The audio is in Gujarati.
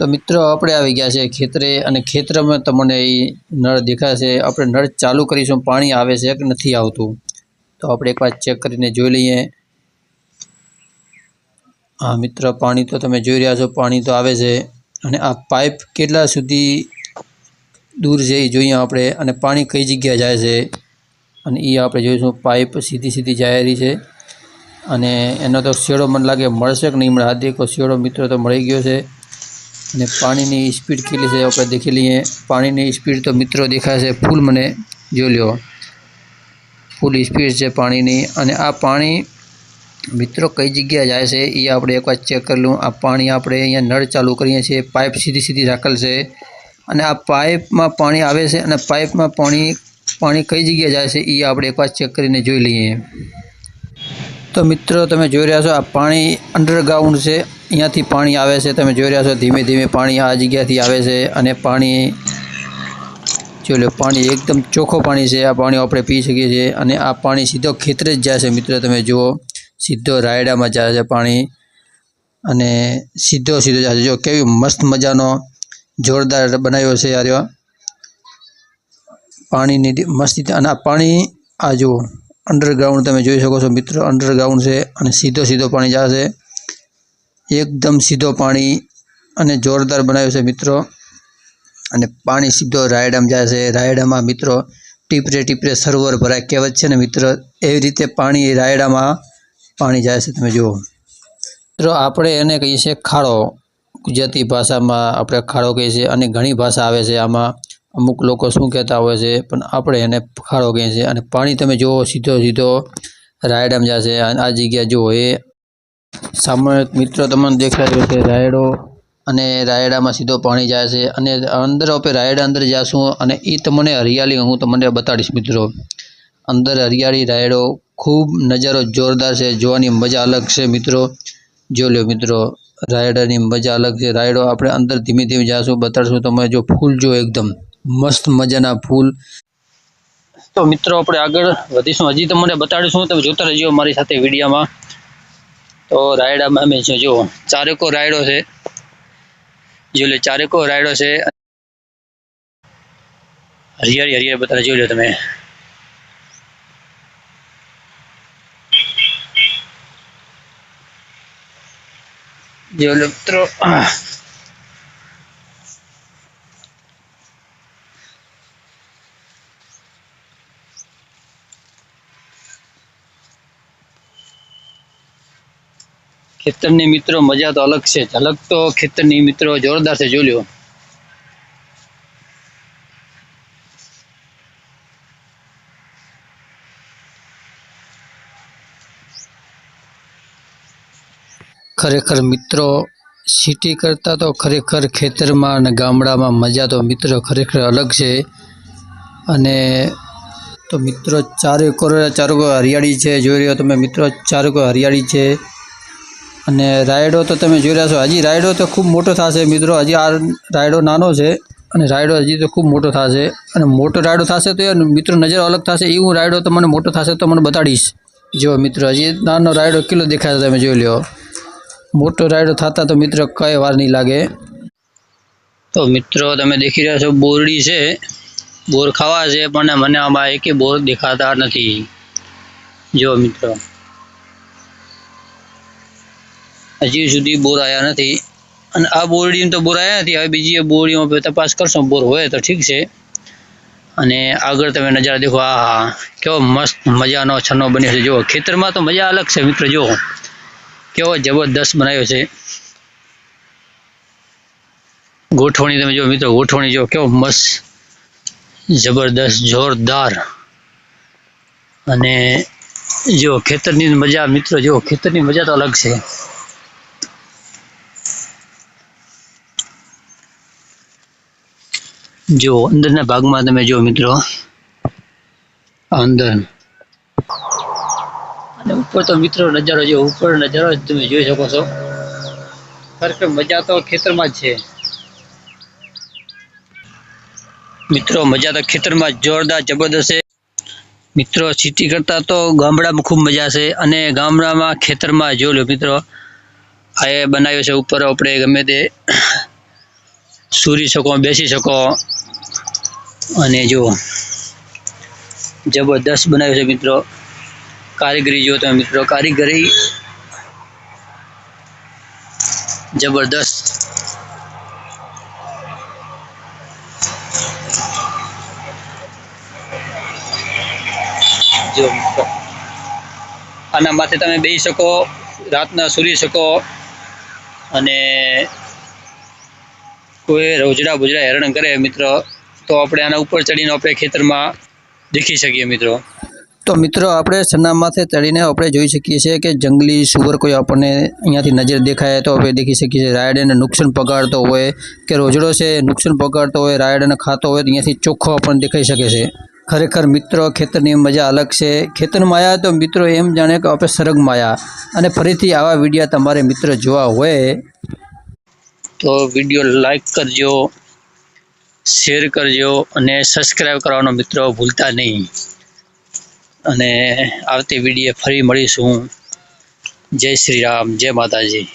તો મિત્રો, આપણે આવી ગયા છે ખેતરે અને ખેતરમાં તમને એ નળ દેખાશે આપણે નળ ચાલુ કરીશું, પાણી આવે છે કે નથી આવતું? તો આપણે એકવાર ચેક કરીને જોઈ લઈએ. હા, મિત્ર, પાણી તો તમે જોઈ રહ્યા છો, પાણી તો આવે છે. અને આ પાઇપ કેટલા સુધી દૂર છે એ જોઈએ આપણે? અને પાણી કઈ જગ્યાએ જાય છે? અને એ આપણે જોઈશું, પાઇપ સીધી સીધી જાય રહી છે. અને એનો તો શેડો મને લાગે મળશે કે નહીં મળે? આ દેખો શેડો મિત્રો તો મળી ગયો છે. અને પાણીની સ્પીડ કેટલી છે આપણે દેખી લઈએ. પાણીની સ્પીડ તો મિત્રો દેખાય છે ફૂલ મને જોઈ લ્યો. ફૂલ સ્પીડ છે પાણીની અને આ પાણી મિત્રો કઈ જગ્યાએ જાય છે એ આપણે એકવાર ચેક કરી લઉં. આ પાણી આપણે અહીંયા નળ ચાલુ કરીએ છીએ, પાઇપ સીધી સીધી રાખેલ છે અને આ પાઇપમાં પાણી આવે છે અને પાઇપમાં પાણી પાણી કઈ જગ્યાએ જાય છે એ આપણે એકવાર ચેક કરીને જોઈ લઈએ. તો મિત્રો તમે જોઈ રહ્યા છો આ પાણી અંડરગ્રાઉન્ડ છે. અહીંયાથી પાણી આવે છે, તમે જોઈ રહ્યા છો, ધીમે ધીમે પાણી આ જગ્યાથી આવે છે અને પાણી જોઈ લો, પાણી એકદમ ચોખ્ખો પાણી છે, આ પાણી આપણે પી શકીએ છીએ અને આ પાણી સીધો ખેતરે જ જાય છે, મિત્રો, તમે જુઓ, સીધો રાયડામાં જાય છે પાણી અને સીધો સીધો છે. જો કેવી મસ્ત મજાનો જોરદાર બનાવ્યો છે યાર પાણીની મસ્તી અને આ પાણી આ જુઓ અંડરગ્રાઉન્ડ તમે જોઈ શકો છો, મિત્રો અંડરગ્રાઉન્ડ છે અને સીધો સીધો પાણી છે. એકદમ સીધો પાણી અને જોરદાર બનાવ્યો છે મિત્રો. અને પાણી સીધો રાયડામાં જાય છે. રાયડામાં મિત્રો ટીપરે ટીપરે સરોવર ભરાય કહેવત છે ને મિત્રો, એવી રીતે પાણી રાયડામાં પાણી જાય છે. તમે જુઓ. મિત્રો, આપણે એને કહીએ છીએ ખાડો. ગુજરાતી ભાષામાં આપણે ખાડો કહીએ છીએ અને ઘણી ભાષા આવે છે આમાં. અમુક લોકો શું કહેતા હોય છે, પણ આપણે એને ખાડો કહીએ છીએ. અને પાણી તમે જુઓ, સીધો સીધો રાયડામાં છે. અને આ જગ્યા જુઓ, એ સામાન્ય મિત્રો, તમને દેખાઈ રહ્યો છે રાયડો અને રાયડામાં સીધો પાણી જાય છે અને અંદર આપણે રાયડા અંદર જાશું અને એ તમને હરિયાળી હું તમને બતાડીશ મિત્રો. અંદર હરિયાળી રાયડો ખૂબ નજારો જોરદાર છે, જોવાની મજા અલગ છે મિત્રો. જો લ્યો મિત્રો, રાયડાની મજા અલગ છે. રાયડો આપણે અંદર ધીમે ધીમે જાશું, બતાડશું તમે જો ફૂલ જો એકદમ મસ્ત મજાના ફૂલ. તો મિત્રો, આપણે આગળ વધીશું. હજી તમને બતાડીશું, તમે જોતા રહેજો મારી સાથે વિડીયામાં. તો રાયડામાં અમે છે જો ચારેકો રાયડો છે. જો લે, ચારેકો રાયડો છે. હરિયાળી હરિયાળી બતાડે જોઈ લો તમે. જો લો મિત્રો ખેતરની મિત્રો મજા તો અલગ છે ઝલક તો ખેતરની મિત્રો જોરદાર છે, જોઈ લ્યો. ખરેખર મિત્રો, સિટી કરતાં તો ખરેખર ખેતરમાં અને ગામડામાં મજા તો મિત્રો ખરેખર અલગ છે. અને તો મિત્રો ચારે કોર ચારો હરિયાળી છે. જોઈ રહ્યો તમે મિત્રો ચારો હરિયાળી છે. અને રાયડો તો તમે જોઈ રહ્યા છો. હજી રાયડો તો ખૂબ મોટો થશે મિત્રો. હજી આ રાયડો નાનો છે અને રાયડો હજી તો ખૂબ મોટો થશે. અને મોટો રાયડો થશે તો એ મિત્રો નજર અલગ થશે. એ હું રાયડો તમને મોટો થશે તો મને બતાડીશ. જો મિત્રો, હજી નાનો રાયડો કેટલો દેખાય તમે જોઈ લ્યો. મોટો રાયડો થતા તો મિત્રો કઈ વાર નહીં લાગે. તો મિત્રો, તમે દેખી રહ્યા છો બોરડી છે. બોર ખાવા છે પણ મને આમાં એકે બોર દેખાતા નથી. જો મિત્રો. હજી સુધી બોર આવ્યા નથી. અને આ બોરડીમાં તો બોર આવ્યા નથી. હવે બીજી બોરડીમાં તપાસ કરશો. બોર હોય તો ઠીક છે. અને આગળ તમે નજારા દેખો. આ હા કેવો મસ્ત મજાનો છનો બન્યો છે. જુઓ, ખેતરમાં તો મજા અલગ છે મિત્ર, જુઓ. કેવો જબરદસ્ત બનાવ્યો છે. ગોઠવણી તમે જો મિત્રો, ગોઠવણી જો કેવો મસ્ત, જબરદસ્ત, જોરદાર. અને જો ખેતરની મજા, મિત્રો જો ખેતરની મજા તો અલગ છે. જો, અંદરના ભાગમાં તમે જો મિત્રો. અંદર. અને ઉપર તો મિત્રો નજારો જો, ઉપર નજારો તમે જોઈ શકો છો. ખરેખર મજા તો ખેતરમાં જ છે. મિત્રો, મજા તો ખેતરમાં જોરદાર, જબરદસ્ત છે. મિત્રો, સિટી કરતાં તો ગામડામાં ખૂબ મજા છે અને ગામડામાં ખેતરમાં જો લો મિત્રો, આ બનાવ્યો છે ઉપર, આપણે ગમે તે સૂરી શકો, બેસી શકો. અને જો જબરદસ્ત બનાવ્યું છે મિત્રો. કારીગરી જો તમે મિત્રો, કારીગરી જબરદસ્ત. જો આના માથે તમે બેસી શકો, રાતના સૂરી શકો. અને કોઈ રોજડા બુજડા હેરાન કરે મિત્રો, તો આપણે આના ઉપર ચડીને આપણે ખેતરમાં દેખી શકીએ મિત્રો. તો મિત્રો, આપણે સન્ના માથે ચડીને આપણે જોઈ શકીએ છીએ કે જંગલી સુવર કોઈ આપણને અહીંયાથી નજર દેખાય તો આપણે દેખી શકીએ છીએ. રાયડને નુકસાન પગાડતો હોય કે રોજડો છે નુકસાન પગાડતો હોય રાયડને ખાતો હોય અહીંયાથી ચોખ્ખો આપણને દેખાઈ શકે છે. ખરેખર મિત્રો, ખેતરની મજા અલગ છે. ખેતરમાં આવ્યા તો મિત્રો એમ જાણે કે આપણે સરગમાં આવ્યા અને ફરીથી આવા વિડીયા તમારે મિત્રો જોવા હોય તો વીડિયો લાઈક કરજો, શેર કરજો અને સબસ્ક્રાઈબ કરવાનો મિત્રો ભૂલતા નહીં. અને આવતી વીડિયો ફરી મળીશું. જય શ્રી રામ, જય માતાજી.